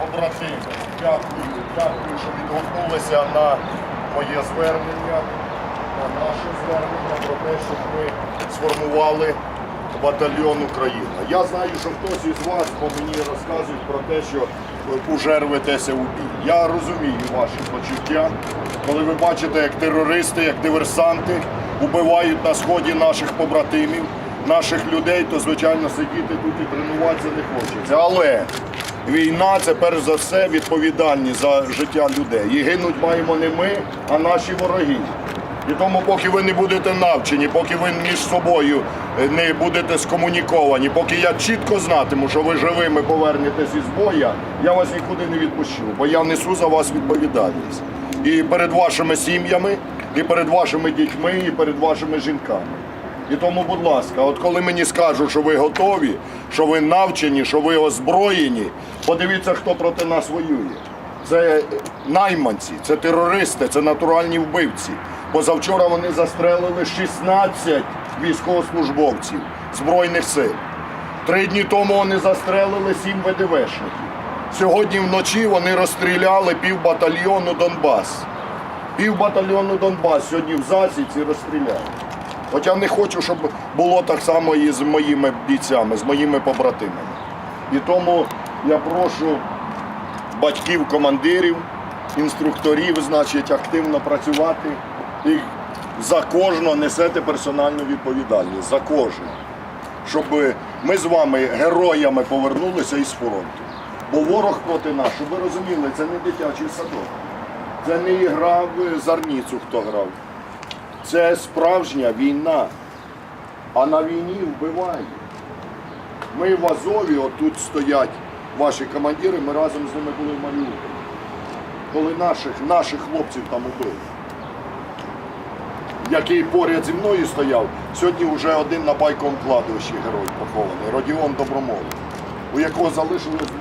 побратими, дякую, дякую, що відгукнулися на моє звернення, на наше звернення про те, щоб ми сформували батальйон Україна. Я знаю, що хтось із вас по мені розказують про те, що уже рветеся у бій. Я розумію ваші почуття, коли ви бачите, як терористи, як диверсанти убивають на сході наших побратимів, наших людей, то звичайно сидіти тут і тренуватися не хочеться. Але війна це перш за все відповідальність за життя людей. І гинуть маємо не ми, а наші вороги. І тому, поки ви не будете навчені, поки ви між собою е, не будете скомуніковані, поки я чітко знатиму, що ви живими повернетесь із боя, я вас нікуди не відпущу, бо я несу за вас відповідальність. І перед вашими сім'ями, і перед вашими дітьми, і перед вашими жінками. І тому, будь ласка, от коли мені скажуть, що ви готові, що ви навчені, що ви озброєні, подивіться, хто проти нас воює. Це найманці, це терористи, це натуральні вбивці. Позавчора вони застрелили 16 військовослужбовців Збройних сил. Три дні тому вони застрелили сім ВДВшників. Сьогодні вночі вони розстріляли пів батальйону Донбас. Пів батальйону Донбас сьогодні в засіці розстріляли. Я не хочу, щоб було так само і з моїми бійцями, з моїми побратимами. І тому я прошу батьків, командирів, інструкторів, значить, активно працювати і за кожного несете персональну відповідальність. За кожного. Щоб ми з вами героями повернулися із фронту. Бо ворог проти нас, щоб ви розуміли, це не дитячий садок. Це не ігра в хто грав. Це справжня війна. А на війні вбивають. Ми в Азові, отут стоять ваші командири, ми разом з ними були в Маріуполі. Коли наших, наших хлопців там убили. Який поряд зі мною стояв, сьогодні вже один на байковому кладовищі герой похований, Родіон Добромолов, у якого залишилось